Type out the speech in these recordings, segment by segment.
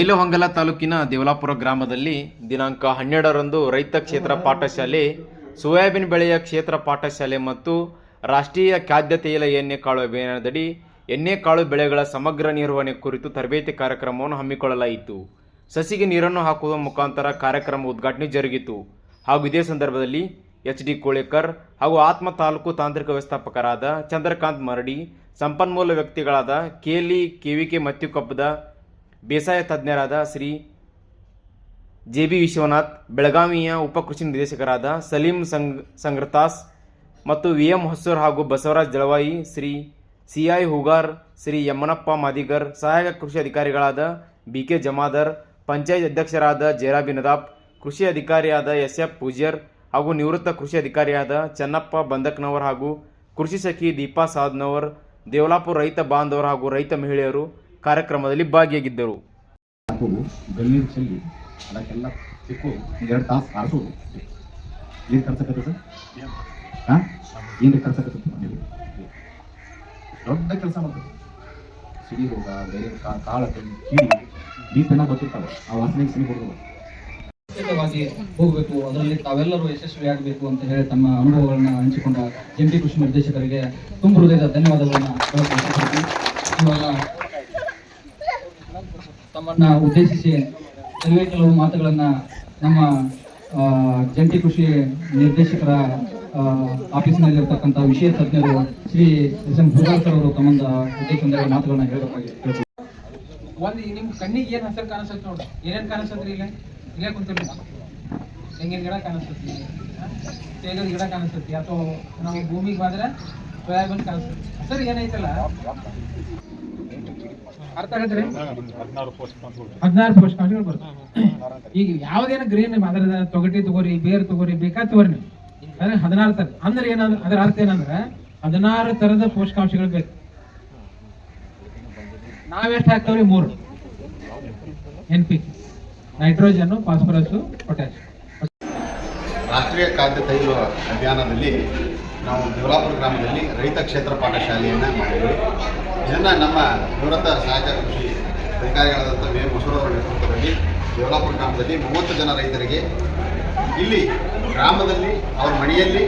ಬೈಲಹೊಂಗಲ ತಾಲೂಕಿನ ದೇವಲಾಪುರ ಗ್ರಾಮದಲ್ಲಿ ದಿನಾಂಕ ಹನ್ನೆರಡರಂದು ರೈತ ಕ್ಷೇತ್ರ ಪಾಠಶಾಲೆ, ಸೋಯಾಬೀನ್ ಬೆಳೆಯ ಕ್ಷೇತ್ರ ಪಾಠಶಾಲೆ ಮತ್ತು ರಾಷ್ಟ್ರೀಯ ಖಾದ್ಯ ತೈಲ ಎಣ್ಣೆ ಕಾಳು ಅಭಿಯಾನದಡಿ ಎಣ್ಣೆ ಕಾಳು ಬೆಳೆಗಳ ಸಮಗ್ರ ನಿರ್ವಹಣೆ ಕುರಿತು ತರಬೇತಿ ಕಾರ್ಯಕ್ರಮವನ್ನು ಹಮ್ಮಿಕೊಳ್ಳಲಾಯಿತು. ಸಸಿಗೆ ನೀರನ್ನು ಹಾಕುವ ಮುಖಾಂತರ ಕಾರ್ಯಕ್ರಮ ಉದ್ಘಾಟನೆ ಜರುಗಿತು. ಹಾಗೂ ಇದೇ ಸಂದರ್ಭದಲ್ಲಿ ಎಚ್ ಡಿ ಕೋಳೇಕರ್ ಹಾಗೂ ಆತ್ಮ ತಾಲೂಕು ತಾಂತ್ರಿಕ ವ್ಯವಸ್ಥಾಪಕರಾದ ಚಂದ್ರಕಾಂತ್ ಮರಡಿ, ಸಂಪನ್ಮೂಲ ವ್ಯಕ್ತಿಗಳಾದ ಕೆಲಿ ಕೆವಿಕೆ ಮತ್ಯುಕೊಪ್ಪದ ಬೇಸಾಯ ತಜ್ಞರಾದ ಶ್ರೀ ಜೆ ಬಿ ವಿಶ್ವನಾಥ್, ಬೆಳಗಾವಿಯ ಉಪಕೃಷಿ ನಿರ್ದೇಶಕರಾದ ಸಲೀಂ ಸಂಗ್, ಸಂಗ್ರತಾಸ್ ಮತ್ತು ವಿ ಎಂ ಹೊಸೂರ್ ಹಾಗೂ ಬಸವರಾಜ್ ಜಳವಾಯಿ ಶ್ರೀ ಸಿ ಐ ಹುಗಾರ್, ಶ್ರೀ ಯಮ್ಮನಪ್ಪ ಮಾದಿಗರ್, ಸಹಾಯಕ ಕೃಷಿ ಅಧಿಕಾರಿಗಳಾದ ಬಿ ಕೆ ಜಮಾದರ್, ಪಂಚಾಯತ್ ಅಧ್ಯಕ್ಷರಾದ ಜಯರಾಬಿ ನದಾಬ್, ಕೃಷಿ ಅಧಿಕಾರಿಯಾದ ಎಸ್ ಎಫ್ ಪೂಜ್ಯರ್ ಹಾಗೂ ನಿವೃತ್ತ ಕೃಷಿ ಅಧಿಕಾರಿಯಾದ ಚನ್ನಪ್ಪ ಬಂದಕ್ನವರ್ ಹಾಗೂ ಕೃಷಿ ಸಖಿ ದೀಪಾ ಸಾದ್ನವರ್, ದೇವಲಾಪುರ ರೈತ ಬಾಂಧವರು ಹಾಗೂ ರೈತ ಮಹಿಳೆಯರು ಕಾರ್ಯಕ್ರಮದಲ್ಲಿ ಭಾಗಿಯಾಗಿದ್ದರು. ಗಣ್ಣೀರು ಚೆಲ್ಲಿ ಅದಕ್ಕೆಲ್ಲ ತಿಕ್ಕು ಎರಡು ತಾಸು ಆರಿಸೋದು ಏನು ಖರ್ಚಾಕತ್ತೆ ಸರ್? ಹಾಂ? ಏನು ಖರ್ಚಾಕತ್ತೆ ನೀವು? ದೊಡ್ಡ ಕೆಲಸ ಮಾಡ್ತಾರೆ ಸಿಡಿ ರೋಗ ಬೇರೆ ಕಾಳ ಈ ಚೆನ್ನಾಗಿ ಗೊತ್ತಿರ್ತಾವೆ. ಆ ವಾಸನೆಗೆ ಸಿಡಿ ಖಂಡಿತವಾಗಿ ಹೋಗಬೇಕು. ಅದರಲ್ಲಿ ತಾವೆಲ್ಲರೂ ಯಶಸ್ವಿಯಾಗಬೇಕು ಅಂತ ಹೇಳಿ ತಮ್ಮ ಅನುಭವಗಳನ್ನ ಹಂಚಿಕೊಂಡ ಜಂಟಿ ಕೃಷಿ ನಿರ್ದೇಶಕರಿಗೆ ತುಂಬ ಹೃದಯದ ಧನ್ಯವಾದಗಳನ್ನ. ಇವಾಗ ತಮ್ಮನ್ನ ಉದ್ದೇಶಿಸಿ ಕೆಲವೇ ಕೆಲವು ಮಾತುಗಳನ್ನ ನಮ್ಮ ಜಂಟಿ ಕೃಷಿ ನಿರ್ದೇಶಕರ ಆಫೀಸ್ನಲ್ಲಿರ್ತಕ್ಕಂಥ ವಿಷಯ ತಜ್ಞರು ಶ್ರೀ ಎಸ್ ಎಂ ಹುಗಾರ್ಕರ್ ಅವರು ತಮ್ಮಂದ ಉದ್ದೇಶ ಒಂದೆರಡು ಮಾತುಗಳನ್ನ ಹೇಳಬೇಕಾಗಿ ಒಂದು ನಿಮ್ ಕಣ್ಣಿಗೆ ಏನ್ ಹಸಿರು ಕಾಣಿಸುತ್ತೆ ನೋಡ್ರಿ ಏನೇನ್ ಕಾಣಿಸ್ತೈತ್ರಿ ಇಲ್ಲೇ? ಇಲ್ಲೇ ಕುಂತೀರಿ ತೆಂಗಿನ ಗಿಡ ಕಾಣಿಸ್ತೈತಿ ತೇಗದ ಗಿಡ ಕಾಣಿಸ್ತೈತಿ, ಅಥವಾ ನಾವು ಭೂಮಿಗೆ ಬಂದ್ರೆ ಸೋಯಾಬೀನ್ ಕಾಣಿಸ್ತೈತಿ. ಹಸಿರು ಏನೈತಲ್ಲ ಹದಿನಾರು ಪೋಷಕಾಂಶಗಳು ಬರುತ್ತೆ. ಈಗ ಯಾವ್ದೇನ ಗ್ರೀನ್ ಅದ್ರ ತೊಗಟಿ ತಗೋರಿ ಬೇರ್ ತಗೋರಿ ಬೇಕಾ ತಗೋರಿ ನೀವು. ಅಂದ್ರೆ ಹದಿನಾರು ತರ ಅಂದ್ರೆ ಏನಂದ್ರೆ ಅದ್ರ ಅರ್ಥ ಏನಂದ್ರೆ ಹದಿನಾರು ತರದ ಪೋಷಕಾಂಶಗಳು ಬೇಕು. ನಾವೆಷ್ಟು ಹಾಕ್ತೇವ್ರಿ? ಮೂರು. N P nitrogen phosphorus potash ರಾಷ್ಟ್ರೀಯ ಖಾದ್ಯ ತೈಲ ಅಭಿಯಾನದಲ್ಲಿ ನಾವು ದೇವಲಾಪುರ ಗ್ರಾಮದಲ್ಲಿ ರೈತ ಕ್ಷೇತ್ರ ಪಾಠಶಾಲೆಯನ್ನು ಮಾಡಿದ್ವಿ. ಇದನ್ನು ನಮ್ಮ ನಿವೃತ್ತ ಸಹಾಯಕ ಕೃಷಿ ಅಧಿಕಾರಿಗಳಾದಂಥ ವಿ ಅವರ ನೇತೃತ್ವದಲ್ಲಿ ದೇವಲಾಪುರ ಗ್ರಾಮದಲ್ಲಿ ಮೂವತ್ತು ಜನ ರೈತರಿಗೆ ಇಲ್ಲಿ ಗ್ರಾಮದಲ್ಲಿ ಅವ್ರ ಮನೆಯಲ್ಲಿ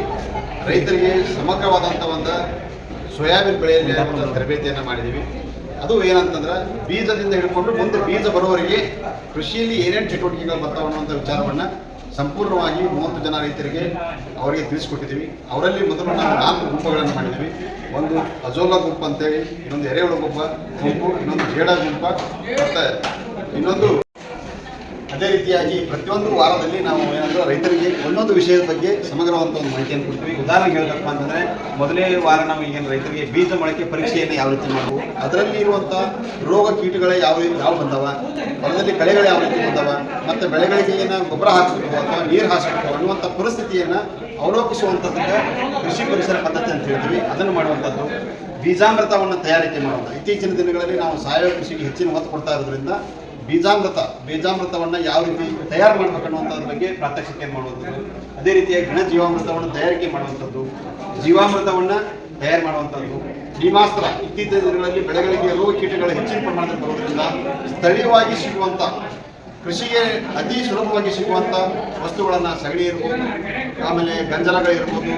ರೈತರಿಗೆ ಸಮಗ್ರವಾದಂಥ ಒಂದು ಸೋಯಾಬೀನ್ ಬೆಳೆಯಲ್ಲಿ ತರಬೇತಿಯನ್ನು ಮಾಡಿದ್ದೀವಿ ಅದು ಏನಂತಂದ್ರೆ ಬೀಜದಿಂದ ಹಿಡ್ಕೊಂಡು ಮುಂದೆ ಬೀಜ ಬರುವವರೆಗೆ ಕೃಷಿಯಲ್ಲಿ ಏನೇನು ಚಟುವಟಿಕೆಗಳು ಬರ್ತಾವೆ ಅನ್ನುವಂಥ ವಿಚಾರವನ್ನು ಸಂಪೂರ್ಣವಾಗಿ ಮೂವತ್ತು ಜನ ರೈತರಿಗೆ ಅವರಿಗೆ ತಿಳಿಸ್ಕೊಟ್ಟಿದ್ದೀವಿ. ಅವರಲ್ಲಿ ಮೊದಲು ನಾವು ನಾಲ್ಕು ಗುಂಪುಗಳನ್ನು ಮಾಡಿದ್ದೀವಿ. ಒಂದು ಅಜೋಲಾ ಗುಂಪು ಅಂತೇಳಿ, ಇನ್ನೊಂದು ಎರೆಹುಳು ಗುಂಪ ಗುಂಪು ಇನ್ನೊಂದು ಜೇಡ ಗುಂಪ, ಮತ್ತು ಇನ್ನೊಂದು ಅದೇ ರೀತಿಯಾಗಿ ಪ್ರತಿಯೊಂದು ವಾರದಲ್ಲಿ ನಾವು ಏನಾದರೂ ರೈತರಿಗೆ ಒಂದೊಂದು ವಿಷಯದ ಬಗ್ಗೆ ಸಮಗ್ರವಾದಂಥ ಒಂದು ಮಾಹಿತಿಯನ್ನು ಕೊಡ್ತೀವಿ. ಉದಾಹರಣೆಗೆ ಹೇಳಬೇಕಪ್ಪ ಅಂತಂದರೆ ಮೊದಲನೇ ವಾರ ನಾವು ಈಗೇನು ರೈತರಿಗೆ ಬೀಜ ಮೊಳಕೆ ಪರೀಕ್ಷೆಯನ್ನು ಯಾವ ರೀತಿ ಮಾಡಬೇಕು ಅದರಲ್ಲಿ ಇರುವಂಥ ರೋಗ ಕೀಟಗಳ ಯಾವ ಯಾವ ಬಂದವ, ಹೊಲದಲ್ಲಿ ಕಳೆಗಳು ಯಾವ ರೀತಿ ಬಂದವ, ಮತ್ತು ಬೆಳೆಗಳಿಗೆ ಏನು ಗೊಬ್ಬರ ಹಾಕಬೇಕು ಅಥವಾ ನೀರು ಹಾಕಬೇಕು ಅನ್ನುವಂಥ ಪರಿಸ್ಥಿತಿಯನ್ನು ಅವಲೋಕಿಸುವಂಥದ್ದಕ್ಕೆ ಕೃಷಿ ಪರಿಸರ ಪದ್ಧತಿ ಅಂತ ಹೇಳ್ತೀವಿ. ಅದನ್ನು ಮಾಡುವಂಥದ್ದು ಬೀಜಾಮೃತವನ್ನು ತಯಾರಿಕೆ ಮಾಡುವಂಥ ಇತ್ತೀಚಿನ ದಿನಗಳಲ್ಲಿ ನಾವು ಸಾವಯವ ಕೃಷಿಗೆ ಹೆಚ್ಚಿನ ಒತ್ತು ಕೊಡ್ತಾ ಇರೋದ್ರಿಂದ ಬೀಜಾಮೃತ, ಬೀಜಾಮೃತವನ್ನು ಯಾವ ರೀತಿ ತಯಾರು ಮಾಡಬೇಕು ಅನ್ನುವಂಥದ್ರ ಬಗ್ಗೆ ಪ್ರಾತ್ಯಕ್ಷಿಕೆ ಮಾಡುವಂಥದ್ದು. ಅದೇ ರೀತಿಯಾಗಿ ಘನ ಜೀವಾಮೃತವನ್ನು ತಯಾರಿಕೆ ಮಾಡುವಂಥದ್ದು. ಜೀವಾಮೃತವನ್ನು ತಯಾರು ಮಾಡುವಂಥದ್ದು. ಭೀಮಾಸ್ತ್ರ ಇತ್ತೀಚಿನ ದಿನಗಳಲ್ಲಿ ಬೆಳೆಗಳಿಗೆ ರೋಗ ಕೀಟಗಳು ಹೆಚ್ಚಿನ ಪ್ರಮಾಣದಲ್ಲಿ ಬರೋದ್ರಿಂದ ಸ್ಥಳೀಯವಾಗಿ ಸಿಗುವಂಥ ಕೃಷಿಗೆ ಅತಿ ಸುಲಭವಾಗಿ ಸಿಗುವಂಥ ವಸ್ತುಗಳನ್ನು ಸಗಣಿ ಇರ್ಬೋದು, ಆಮೇಲೆ ಗಂಜಲಗಳಿರ್ಬೋದು,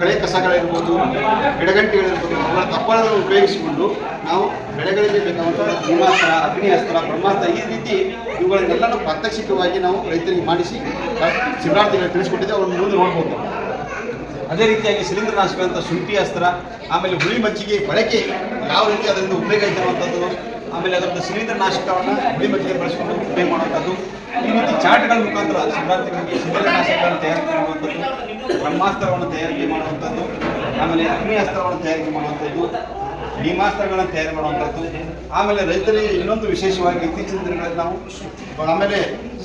ಕಳೆ ಕಸಗಳಿರ್ಬೋದು, ಗಿಡಗಂಟಿಗಳಿರ್ಬೋದು, ಅವುಗಳ ತಪ್ಪಗಳನ್ನು ಉಪಯೋಗಿಸಿಕೊಂಡು ನಾವು ಬೆಳೆಗಳಿಗೆ ಬೇಕಾದಂಥ ಭೀಮಾಸ್ತ್ರ ಅಗ್ನಿಯಸ್ತ್ರ ಬ್ರಹ್ಮಾಸ್ತ್ರ ಈ ರೀತಿ ಇವುಗಳನ್ನೆಲ್ಲನೂ ಪ್ರಾತ್ಯಕ್ಷಿಕವಾಗಿ ನಾವು ರೈತರಿಗೆ ಮಾಡಿಸಿ ಶಿಬಿರಾರ್ಥಿಗಳಿಗೆ ತಿಳಿಸ್ಕೊಟ್ಟಿದ್ದೆ ಅವ್ರನ್ನ ಮುಂದೆ ನೋಡ್ಬೋದು. ಅದೇ ರೀತಿಯಾಗಿ ಶಿಲೀಂಧ್ರನಾಶಕ ಅಂತ ಶುಂಠಿ ಅಸ್ತ್ರ, ಆಮೇಲೆ ಹುಳಿ ಮಜ್ಜಿಗೆ, ಬಳಕೆ, ಯಾವ ರೀತಿ ಅದರಿಂದ ಉಪಯೋಗ ಇರುವಂಥದ್ದು ಆಮೇಲೆ ಅದರಿಂದ ಸಿಲಿಂಡರ್ ನಾಶಕವನ್ನು ಹುಳಿಮಟ್ಟಿಗೆ ಬಳಸಿಕೊಂಡು ಉಪಯೋಗ ಮಾಡುವಂಥದ್ದು. ಈ ರೀತಿ ಚಾಟ್ಗಳ ಮುಖಾಂತರ ಶಿವರಾತ್ರಿಗೆ ಸಿಲಿಂಡರ್ ನಾಶಕಗಳನ್ನು ತಯಾರಿಕೆ ಮಾಡುವಂಥದ್ದು, ಬ್ರಹ್ಮಾಸ್ತ್ರವನ್ನು ತಯಾರಿಕೆ ಮಾಡುವಂಥದ್ದು, ಆಮೇಲೆ ಅಗ್ನಿ ಅಸ್ತ್ರವನ್ನು ತಯಾರಿಕೆ ಮಾಡುವಂಥದ್ದು, ಭೀಮಾಸ್ತ್ರಗಳನ್ನು ತಯಾರಿ ಮಾಡುವಂಥದ್ದು. ಆಮೇಲೆ ರೈತರಿಗೆ ಇನ್ನೊಂದು ವಿಶೇಷವಾಗಿ ಇತ್ತೀಚಿನ ದಿನಗಳಲ್ಲಿ ನಾವು ಆಮೇಲೆ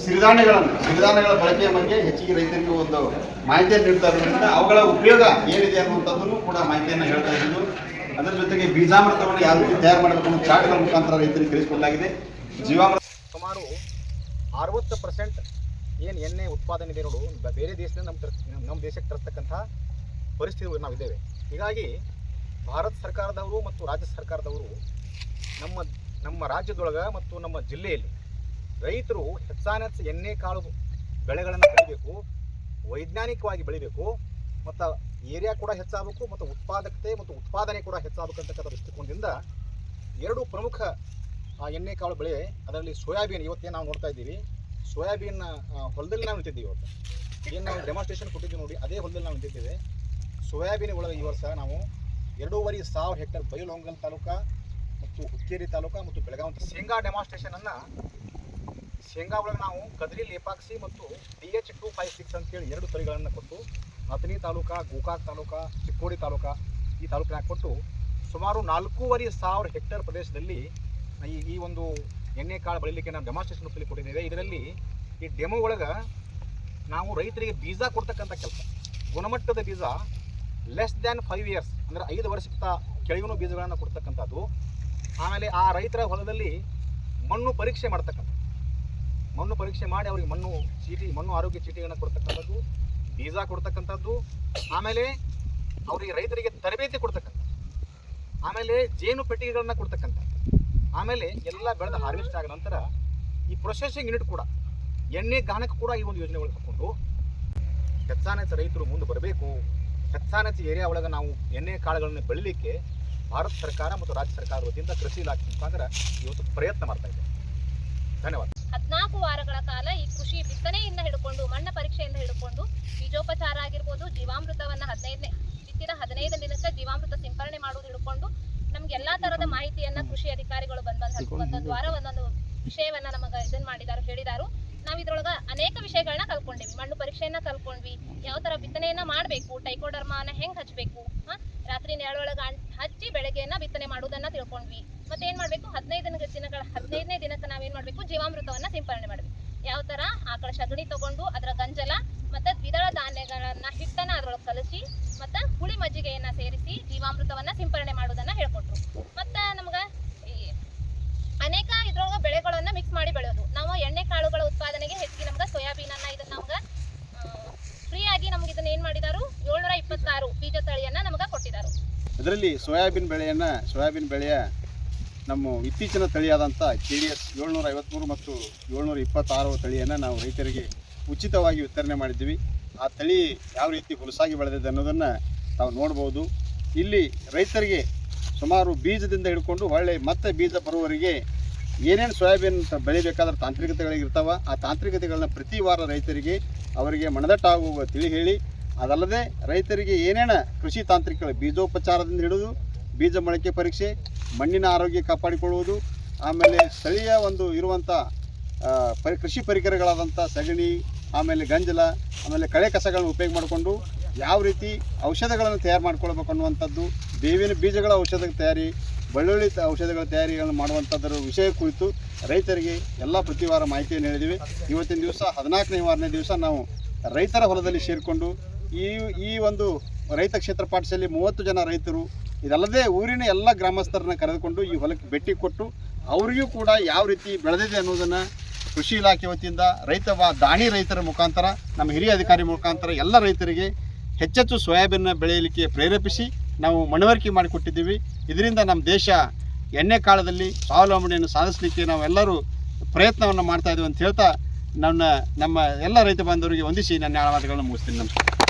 ಸಿರಿಧಾನ್ಯಗಳನ್ನು, ಸಿರಿಧಾನ್ಯಗಳ ಬಳಕೆಯ ಬಗ್ಗೆ ಹೆಚ್ಚಿಗೆ ರೈತರಿಗೆ ಒಂದು ಮಾಹಿತಿಯನ್ನು ನೀಡ್ತಾ ಇರೋದ್ರಿಂದ ಅವುಗಳ ಉಪಯೋಗ ಏನಿದೆ ಅನ್ನುವಂಥದ್ದನ್ನು ಕೂಡ ಮಾಹಿತಿಯನ್ನು ಹೇಳ್ತಾ ಇದ್ದು ಅದರ ಜೊತೆಗೆ ಬೀಜಾಮೃತವನ್ನು ಯಾವ ರೀತಿ ತಯಾರು ಮಾಡಬೇಕು ಅನ್ನೋ ಚಾಟ್ಗಳ ಮುಖಾಂತರ ರೈತರಿಗೆ ತಿಳಿಸಿಕೊಡಲಾಗಿದೆ ಜೀವಾಮೃತ ಸುಮಾರು ಅರವತ್ತು ಪರ್ಸೆಂಟ್ ಏನು ಎಣ್ಣೆ ಉತ್ಪಾದನೆ ಇದೆ ನೋಡು ಬೇರೆ ದೇಶದಿಂದ ನಮ್ಮ ನಮ್ಮ ದೇಶಕ್ಕೆ ತರಿಸ್ತಕ್ಕಂಥ ಪರಿಸ್ಥಿತಿ ನಾವಿದ್ದೇವೆ ಹೀಗಾಗಿ ಭಾರತ ಸರ್ಕಾರದವರು ಮತ್ತು ರಾಜ್ಯ ಸರ್ಕಾರದವರು ನಮ್ಮ ನಮ್ಮ ರಾಜ್ಯದೊಳಗೆ ಮತ್ತು ನಮ್ಮ ಜಿಲ್ಲೆಯಲ್ಲಿ ರೈತರು ಹೆಚ್ಚಾನೆಚ್ಚ ಎಣ್ಣೆ ಕಾಳು ಬೆಳೆಗಳನ್ನು ಬೆಳಿಬೇಕು, ವೈಜ್ಞಾನಿಕವಾಗಿ ಬೆಳಿಬೇಕು, ಮತ್ತು ಏರಿಯಾ ಕೂಡ ಹೆಚ್ಚಾಗಬೇಕು ಮತ್ತು ಉತ್ಪಾದಕತೆ ಮತ್ತು ಉತ್ಪಾದನೆ ಕೂಡ ಹೆಚ್ಚಾಗಬೇಕು ಅಂತಕ್ಕಂಥ ದೃಷ್ಟಿಕೋನದಿಂದ ಎರಡು ಪ್ರಮುಖ ಎಣ್ಣೆ ಕಾಳು ಬೆಳೆ, ಅದರಲ್ಲಿ ಸೋಯಾಬೀನ್ ಇವತ್ತೇನು ನಾವು ನೋಡ್ತಾ ಇದ್ದೀವಿ. ಸೋಯಾಬೀನ್ ಹೊಲದಲ್ಲಿ ನಾವು ನಿಂತಿದ್ದೀವಿ ಇವತ್ತು. ಏನು ನಾವು ಡೆಮಾನ್ಸ್ಟ್ರೇಷನ್ ಕೊಟ್ಟಿದ್ದೀವಿ ನೋಡಿ, ಅದೇ ಹೊಲದಲ್ಲಿ ನಾವು ನಿಂತಿದ್ದೇವೆ. ಸೋಯಾಬೀನ್ ಒಳಗೆ ಈ ವರ್ಷ ನಾವು ಎರಡೂವರೆ ಸಾವಿರ ಹೆಕ್ಟೇರ್ ಬೈಲೊಂಗಲ್ ತಾಲೂಕ ಮತ್ತು ಹುಕ್ಕೇರಿ ತಾಲೂಕಾ ಮತ್ತು ಬೆಳಗಾವಿ ಶೇಂಗಾ ಡೆಮಾನ್ಸ್ಟ್ರೇಷನ್ ಅನ್ನ ಶೇಂಗಾ ಒಳಗೆ ನಾವು ಕದ್ರಿ ಲೇಪಾಕ್ಸಿ ಮತ್ತು D H two five six ಅಂತೇಳಿ ಎರಡು ತಳಿಗಳನ್ನು ಕೊಟ್ಟು ಅಥಣಿ ತಾಲೂಕಾ, ಗೋಕಾಕ್ ತಾಲೂಕಾ, ಚಿಕ್ಕೋಡಿ ತಾಲೂಕಾ ಈ ತಾಲೂಕಿನ ಕೊಟ್ಟು ಸುಮಾರು ನಾಲ್ಕೂವರೆ ಸಾವಿರ ಹೆಕ್ಟೇರ್ ಪ್ರದೇಶದಲ್ಲಿ ಈ ಈ ಒಂದು ಎಣ್ಣೆ ಕಾಳು ಬೆಳಿಲಿಕ್ಕೆ ನಾವು ಡೆಮಾನ್ಸ್ಟ್ರೇಷನ್ ರೂಪದಲ್ಲಿ ಕೊಟ್ಟಿದ್ದೇವೆ. ಇದರಲ್ಲಿ ಈ ಡೆಮೋ ಒಳಗೆ ನಾವು ರೈತರಿಗೆ ಬೀಜ ಕೊಡ್ತಕ್ಕಂಥ ಕೆಲಸ. ಗುಣಮಟ್ಟದ ಬೀಜ ಲೆಸ್ ದ್ಯಾನ್ ಫೈವ್ ಇಯರ್ಸ್ ಅಂದರೆ ಐದು ವರ್ಷಕ್ಕಿಂತ ಕೆಳಗಿನ ಬೀಜಗಳನ್ನು ಕೊಡ್ತಕ್ಕಂಥದ್ದು. ಆಮೇಲೆ ಆ ರೈತರ ಹೊಲದಲ್ಲಿ ಮಣ್ಣು ಪರೀಕ್ಷೆ ಮಾಡ್ತಕ್ಕಂಥ ಮಣ್ಣು ಪರೀಕ್ಷೆ ಮಾಡಿ ಅವರಿಗೆ ಮಣ್ಣು ಚೀಟಿ, ಮಣ್ಣು ಆರೋಗ್ಯ ಚೀಟಿಗಳನ್ನು ಕೊಡ್ತಕ್ಕಂಥದ್ದು. ಬೀಜ ಕೊಡ್ತಕ್ಕಂಥದ್ದು, ಆಮೇಲೆ ಅವರಿಗೆ ರೈತರಿಗೆ ತರಬೇತಿ ಕೊಡ್ತಕ್ಕಂಥ, ಆಮೇಲೆ ಜೇನು ಪೆಟ್ಟಿಗೆಗಳನ್ನ ಕೊಡ್ತಕ್ಕಂಥ, ಆಮೇಲೆ ಎಲ್ಲ ಬೆಳೆದ ಹಾರ್ವೆಸ್ಟ್ ಆದ ನಂತರ ಈ ಪ್ರೊಸೆಸಿಂಗ್ ಯೂನಿಟ್ ಕೂಡ, ಎಣ್ಣೆ ಗಾನಕ್ಕೆ ಕೂಡ ಈ ಒಂದು ಯೋಜನೆಗಳು ತಗೊಂಡು ಹೆಚ್ಚಾನೆಚ್ಚ ರೈತರು ಮುಂದೆ ಬರಬೇಕು. ಹೆಚ್ಚಾನೆಚ್ಚ ಏರಿಯಾ ಒಳಗೆ ನಾವು ಎಣ್ಣೆ ಕಾಳುಗಳನ್ನು ಬೆಳಿಲಿಕ್ಕೆ ಭಾರತ ಸರ್ಕಾರ ಮತ್ತು ರಾಜ್ಯ ಸರ್ಕಾರ ವತಿಯಿಂದ ಕೃಷಿ ಇಲಾಖೆ ಮುಖಾಂತರ ಇವತ್ತು ಪ್ರಯತ್ನ ಮಾಡ್ತಾ ಇದೆ. ಧನ್ಯವಾದ. ಹದಿನಾಲ್ಕು ವಾರಗಳ ಕಾಲ ಈ ಕೃಷಿ ಬಿತ್ತನೆಯಿಂದ ಹಿಡ್ಕೊಂಡು, ಮಣ್ಣ ಪರೀಕ್ಷೆಯಿಂದ ಹಿಡ್ಕೊಂಡು ಬೀಜೋಪಚಾರ ಆಗಿರ್ಬೋದು, ಜೀವಾಮೃತವನ್ನ ಹದಿನೈದನೇ, ಬಿತ್ತಿದ ಹದಿನೈದು ದಿನಕ್ಕೆ ಜೀವಾಮೃತ ಸಿಂಪರಣೆ ಮಾಡೋದು ಹಿಡ್ಕೊಂಡು, ನಮ್ಗೆ ಎಲ್ಲಾ ತರದ ಮಾಹಿತಿಯನ್ನ ಕೃಷಿ ಅಧಿಕಾರಿಗಳು ಬಂದ್ ಒಂದೊಂದು ವಾರ ಒಂದೊಂದು ವಿಷಯವನ್ನ ನಮಗ ಇದನ್ ಮಾಡಿದಾರು, ಹೇಳಿದಾರು. ನಾವ್ ಇದ್ರೊಳಗ ಅನೇಕ ವಿಷಯಗಳನ್ನ ಕಲ್ಕೊಂಡಿವಿ ಮಣ್ಣು ಪರೀಕ್ಷೆಯನ್ನ ಕಲ್ಕೊಂಡ್ವಿ ಯಾವ ತರ ಬಿತ್ತನೆಯನ್ನ ಮಾಡ್ಬೇಕು, ಟೈಕೋಡರ್ಮಾನ ಹೆಂಗ್ ಹಚ್ಬೇಕು, ಹಾ? ರಾತ್ರಿ ನೆರಳೊಳಗ ಹಚ್ಚಿ ಬೆಳಗ್ಗೆಯನ್ನ ಬಿತ್ತನೆ ಮಾಡೋದನ್ನ ತಿಳ್ಕೊಂಡ್ವಿ. ಮತ್ತೆ ಏನ್ ಮಾಡ್ಬೇಕು? ಹದಿನೈದು ದಿನಗಳ, ಹದಿನೈದನೇ ದಿನಕ್ಕೆ ನಾವೇನ್ ಮಾಡ್ಬೇಕು? ಜೀವಾಮೃತವನ್ನ ಸಿಂಪರಣೆ ಮಾಡ್ಬೇಕು. ಯಾವ ತರ? ಆಕಳ ಸಗಣಿ ತಗೊಂಡು ಅದರ ಗಂಜಲ ಮತ್ತೆ ದ್ವಿದಳ ಧಾನ್ಯಗಳನ್ನ ಹಿಟ್ಟನ್ನ ಅದ್ರೊಳಗೆ ಕಲಸಿ ಮತ್ತೆ ಹುಳಿ ಮಜ್ಜಿಗೆಯನ್ನ ಸೇರಿಸಿ ಜೀವಾಮೃತವನ್ನ ಸಿಂಪರಣೆ ಮಾಡೋದನ್ನ ಹೇಳ್ಕೊಟ್ರು. ಮತ್ತ ನಮ್ಗ ಅನೇಕ ಇದ್ರೊಳಗ ಬೆಳೆಗಳನ್ನ ಮಿಕ್ಸ್ ಮಾಡಿ ಬೆಳೆಯೋದು. ನಾವು ಎಣ್ಣೆ ಕಾಳುಗಳ ಉತ್ಪಾದನೆಗೆ ಹೆಚ್ಚಿಗೆ ನಮ್ಗ ಸೋಯಾಬೀನ್ ಅನ್ನ ಇದನ್ನ ನಮ್ಗ ಫ್ರೀ ಆಗಿ ನಮ್ಗೆ ಇದನ್ನ ಏನ್ ಮಾಡಿದಾರು? ಏಳ್ನೂರ ಇಪ್ಪತ್ತಾರು ಬೀಜ ತಳಿಯನ್ನ ನಮ್ಗ ಕೊಟ್ಟಿದ್ದಾರೆ ಅದರಲ್ಲಿ ಸೋಯಾಬೀನ್ ಬೆಳೆಯನ್ನ, ಸೋಯಾಬೀನ್ ಬೆಳೆಯ ನಮ್ಮ ಇತ್ತೀಚಿನ ತಳಿಯಾದಂಥ ಕೆ ಡಿ ಎಸ್ ಏಳ್ನೂರ ಐವತ್ತ್ಮೂರು ಮತ್ತು ಏಳ್ನೂರ ಇಪ್ಪತ್ತಾರು ತಳಿಯನ್ನು ನಾವು ರೈತರಿಗೆ ಉಚಿತವಾಗಿ ವಿತರಣೆ ಮಾಡಿದ್ದೀವಿ. ಆ ತಳಿ ಯಾವ ರೀತಿ ಹೊಲಸಾಗಿ ಬೆಳೆದಿದೆ ಅನ್ನೋದನ್ನು ನಾವು ನೋಡ್ಬೋದು. ಇಲ್ಲಿ ರೈತರಿಗೆ ಸುಮಾರು ಬೀಜದಿಂದ ಹಿಡ್ಕೊಂಡು ಒಳ್ಳೆ ಮತ್ತೆ ಬೀಜ ಬರುವವರಿಗೆ ಏನೇನು ಸೋಯಾಬೀನ್ ಬೆಳಿಬೇಕಾದ್ರೆ ತಾಂತ್ರಿಕತೆಗಳಿರ್ತಾವ ಆ ತಾಂತ್ರಿಕತೆಗಳನ್ನ ಪ್ರತಿ ವಾರ ರೈತರಿಗೆ ಅವರಿಗೆ ಮನದಟ್ಟಾಗುವ ತಿಳಿ ಹೇಳಿ, ಅದಲ್ಲದೆ ರೈತರಿಗೆ ಏನೇನು ಕೃಷಿ ತಾಂತ್ರಿಕಗಳು ಬೀಜೋಪಚಾರದಿಂದ ಹಿಡಿದು ಬೀಜ ಮೊಳಕೆ ಪರೀಕ್ಷೆ, ಮಣ್ಣಿನ ಆರೋಗ್ಯ ಕಾಪಾಡಿಕೊಳ್ಳುವುದು, ಆಮೇಲೆ ಸ್ಥಳೀಯ ಒಂದು ಇರುವಂಥ ಪರಿ, ಕೃಷಿ ಪರಿಕರಗಳಾದಂಥ ಸಗಣಿ, ಆಮೇಲೆ ಗಂಜಲ, ಆಮೇಲೆ ಕಳೆ ಕಸಗಳನ್ನು ಉಪಯೋಗ ಮಾಡಿಕೊಂಡು ಯಾವ ರೀತಿ ಔಷಧಗಳನ್ನು ತಯಾರು ಮಾಡ್ಕೊಳ್ಬೇಕು ಅನ್ನುವಂಥದ್ದು, ಬೇವಿನ ಬೀಜಗಳ ಔಷಧ ತಯಾರಿ, ಬೆಳ್ಳುಳ್ಳಿ ಔಷಧಗಳ ತಯಾರಿಗಳನ್ನು ಮಾಡುವಂಥದ್ದರ ವಿಷಯ ಕುರಿತು ರೈತರಿಗೆ ಎಲ್ಲ ಪ್ರತಿವಾರ ಮಾಹಿತಿಯನ್ನು ಹೇಳಿದ್ದೀವಿ. ಇವತ್ತಿನ ದಿವಸ, ಹದಿನಾಲ್ಕನೇ ವಾರನೇ ದಿವಸ ನಾವು ರೈತರ ಹೊಲದಲ್ಲಿ ಸೇರಿಕೊಂಡು ಈ ಈ ಒಂದು ರೈತ ಕ್ಷೇತ್ರ ಪಾಠಶಾಲೆ ಮೂವತ್ತು ಜನ ರೈತರು, ಇದಲ್ಲದೆ ಊರಿನ ಎಲ್ಲ ಗ್ರಾಮಸ್ಥರನ್ನ ಕರೆದುಕೊಂಡು ಈ ಹೊಲಕ್ಕೆ ಭೇಟಿ ಕೊಟ್ಟು ಅವರಿಗೂ ಕೂಡ ಯಾವ ರೀತಿ ಬೆಳೆದಿದೆ ಅನ್ನೋದನ್ನು ಕೃಷಿ ಇಲಾಖೆ ವತಿಯಿಂದ ರೈತ ದಾಣಿ ರೈತರ ಮುಖಾಂತರ, ನಮ್ಮ ಹಿರಿಯ ಅಧಿಕಾರಿ ಮುಖಾಂತರ ಎಲ್ಲ ರೈತರಿಗೆ ಹೆಚ್ಚೆಚ್ಚು ಸೋಯಾಬೀನ್ನ ಬೆಳೆಯಲಿಕ್ಕೆ ಪ್ರೇರೇಪಿಸಿ ನಾವು ಮನವರಿಕೆ ಮಾಡಿಕೊಟ್ಟಿದ್ದೀವಿ. ಇದರಿಂದ ನಮ್ಮ ದೇಶ ಎಣ್ಣೆ ಕಾಲದಲ್ಲಿ ಸ್ವಾವಲಂಬನೆಯನ್ನು ಸಾಧಿಸಲಿಕ್ಕೆ ನಾವೆಲ್ಲರೂ ಪ್ರಯತ್ನವನ್ನು ಮಾಡ್ತಾ ಇದ್ದೀವಿ ಅಂತ ಹೇಳ್ತಾ ನನ್ನ, ನಮ್ಮ ಎಲ್ಲ ರೈತ ಬಾಂಧವರಿಗೆ ವಂದಿಸಿ ನನ್ನ ಆಳವಾದಗಳನ್ನು ಮುಗಿಸ್ತೀನಿ. ನಮಸ್ಕಾರ.